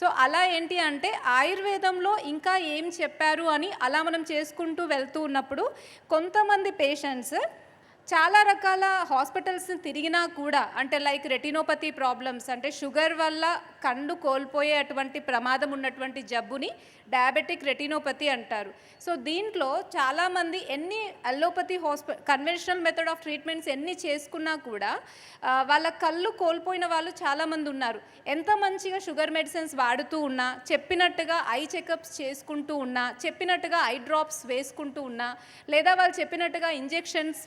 So అలా ఏంటి అంటే ఆయుర్వేదంలో ఇంకా ఏం చెప్పారు అని అలా మనం చేసుకుంటూ వెళ్తూ ఉన్నప్పుడు కొంతమంది పేషెంట్స్ చాలా రకాల హాస్పిటల్స్ తిరిగినా కూడా అంటే లైక్ రెటినోపతి ప్రాబ్లమ్స్ అంటే షుగర్ వల్ల కళ్ళు కోల్పోయే అటువంటి ప్రమాదం ఉన్నటువంటి జబ్బుని డయాబెటిక్ రెటినోపతి అంటారు. సో దీంట్లో చాలామంది ఎన్ని అల్లోపతి హాస్పి కన్వెన్షనల్ మెథడ్ ఆఫ్ ట్రీట్మెంట్స్ ఎన్ని చేసుకున్నా కూడా వాళ్ళ కళ్ళు కోల్పోయిన వాళ్ళు చాలామంది ఉన్నారు. ఎంత మంచిగా షుగర్ మెడిసిన్స్ వాడుతూ ఉన్నా చెప్పినట్టుగా ఐ చెకప్స్ చేసుకుంటూ ఉన్నా చెప్పినట్టుగా ఐ డ్రాప్స్ వేసుకుంటూ ఉన్నా లేదా వాళ్ళు చెప్పినట్టుగా ఇంజెక్షన్స్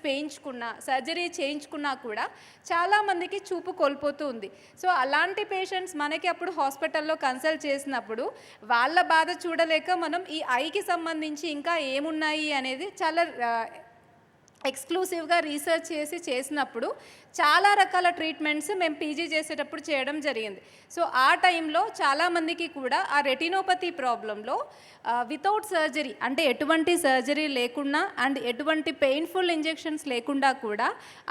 చేయించుకున్నా సర్జరీ చేయించుకున్నా కూడా చాలామందికి చూపు కోల్పోతూ ఉంది. సో అలాంటి పేషెంట్స్ మనకి అప్పుడు హాస్పిటల్లో కన్సల్ట్ చేసినప్పుడు వాళ్ళ బాధ చూడలేక మనం ఈ ఐకి సంబంధించి ఇంకా ఏమున్నాయి అనేది చాలా ఎక్స్క్లూసివ్గా రీసెర్చ్ చేసి చేసినప్పుడు చాలా రకాల ట్రీట్మెంట్స్ మేము పీజీ చేసేటప్పుడు చేయడం జరిగింది. సో ఆ టైంలో చాలామందికి కూడా ఆ రెటినోపతి ప్రాబ్లంలో వితౌట్ సర్జరీ అంటే ఎటువంటి సర్జరీ లేకుండా అండ్ ఎటువంటి పెయిన్ఫుల్ ఇంజెక్షన్స్ లేకుండా కూడా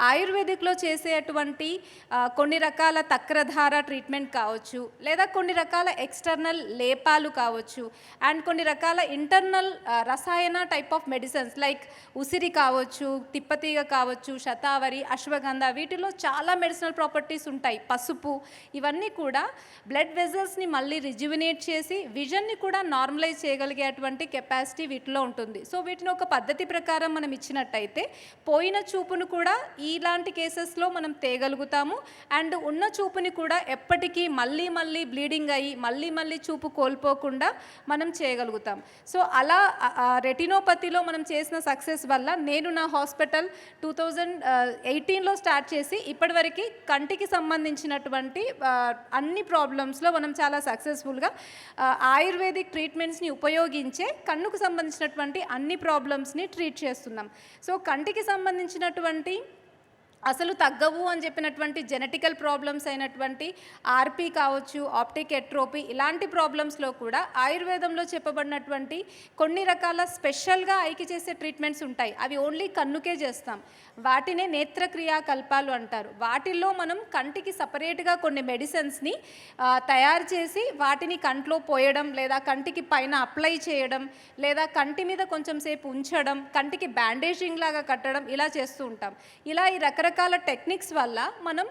ఆయుర్వేదిక్లో చేసేటువంటి కొన్ని రకాల తక్రధార ట్రీట్మెంట్ కావచ్చు లేదా కొన్ని రకాల ఎక్స్టర్నల్ లేపాలు కావచ్చు అండ్ కొన్ని రకాల ఇంటర్నల్ రసాయన టైప్ ఆఫ్ మెడిసిన్స్ లైక్ ఉసిరి కావచ్చు తిప్పతీగ కావచ్చు శతావరి అశ్వగంధ వీటిలో చాలా మెడిసినల్ ప్రాపర్టీస్ ఉంటాయి. పసుపు ఇవన్నీ కూడా బ్లడ్ వెజల్స్ని మళ్ళీ రిజ్యువినేట్ చేసి విజన్ని కూడా నార్మలైజ్ చేయగలిగేటువంటి కెపాసిటీ వీటిలో ఉంటుంది. సో వీటిని ఒక పద్ధతి ప్రకారం మనం ఇచ్చినట్టయితే పోయిన చూపును కూడా ఇలాంటి కేసెస్లో మనం తేగలుగుతాము. అండ్ ఉన్న చూపుని కూడా ఎప్పటికీ మళ్ళీ మళ్ళీ బ్లీడింగ్ అయ్యి మళ్ళీ మళ్ళీ చూపు కోల్పోకుండా మనం చేయగలుగుతాం. సో అలా రెటినోపతిలో మనం చేసిన సక్సెస్ వల్ల నేను నా హాస్పిటల్ హాస్పిటల్ టూ థౌజండ్ ఎయిటీన్లో స్టార్ట్ చేసి ఇప్పటివరకు కంటికి సంబంధించినటువంటి అన్ని ప్రాబ్లమ్స్లో మనం చాలా సక్సెస్ఫుల్గా ఆయుర్వేదిక్ ట్రీట్మెంట్స్ని ఉపయోగించే కన్నుకు సంబంధించినటువంటి అన్ని ప్రాబ్లమ్స్ని ట్రీట్ చేస్తున్నాం. సో కంటికి సంబంధించినటువంటి అసలు తగ్గవు అని చెప్పినటువంటి జెనెటికల్ ప్రాబ్లమ్స్ అయినటువంటి ఆర్పీ కావచ్చు ఆప్టిక్ ఎట్రోపీ ఇలాంటి ప్రాబ్లమ్స్లో కూడా ఆయుర్వేదంలో చెప్పబడినటువంటి కొన్ని రకాల స్పెషల్గా ఐకి చేసే ట్రీట్మెంట్స్ ఉంటాయి. అవి ఓన్లీ కన్నుకే చేస్తాం. వాటినే నేత్రక్రియాకల్పాలు అంటారు. వాటిల్లో మనం కంటికి సపరేట్గా కొన్ని మెడిసిన్స్ని తయారు చేసి వాటిని కంట్లో పోయడం లేదా కంటికి పైన అప్లై చేయడం లేదా కంటి మీద కొంచెం సేపు ఉంచడం కంటికి బ్యాండేజింగ్ లాగా కట్టడం ఇలా చేస్తూ ఉంటాం. ఇలా ఈ రకరకాల టెక్నిక్స్ వల్ల మనం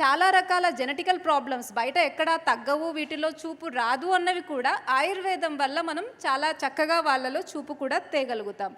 చాలా రకాల జెనెటికల్ ప్రాబ్లమ్స్ బయట ఎక్కడ తగ్గవు వీటిలో చూపు రాదు అన్నవి కూడా ఆయుర్వేదం వల్ల మనం చాలా చక్కగా వాళ్ళలో చూపు కూడా తేగలుగుతాం.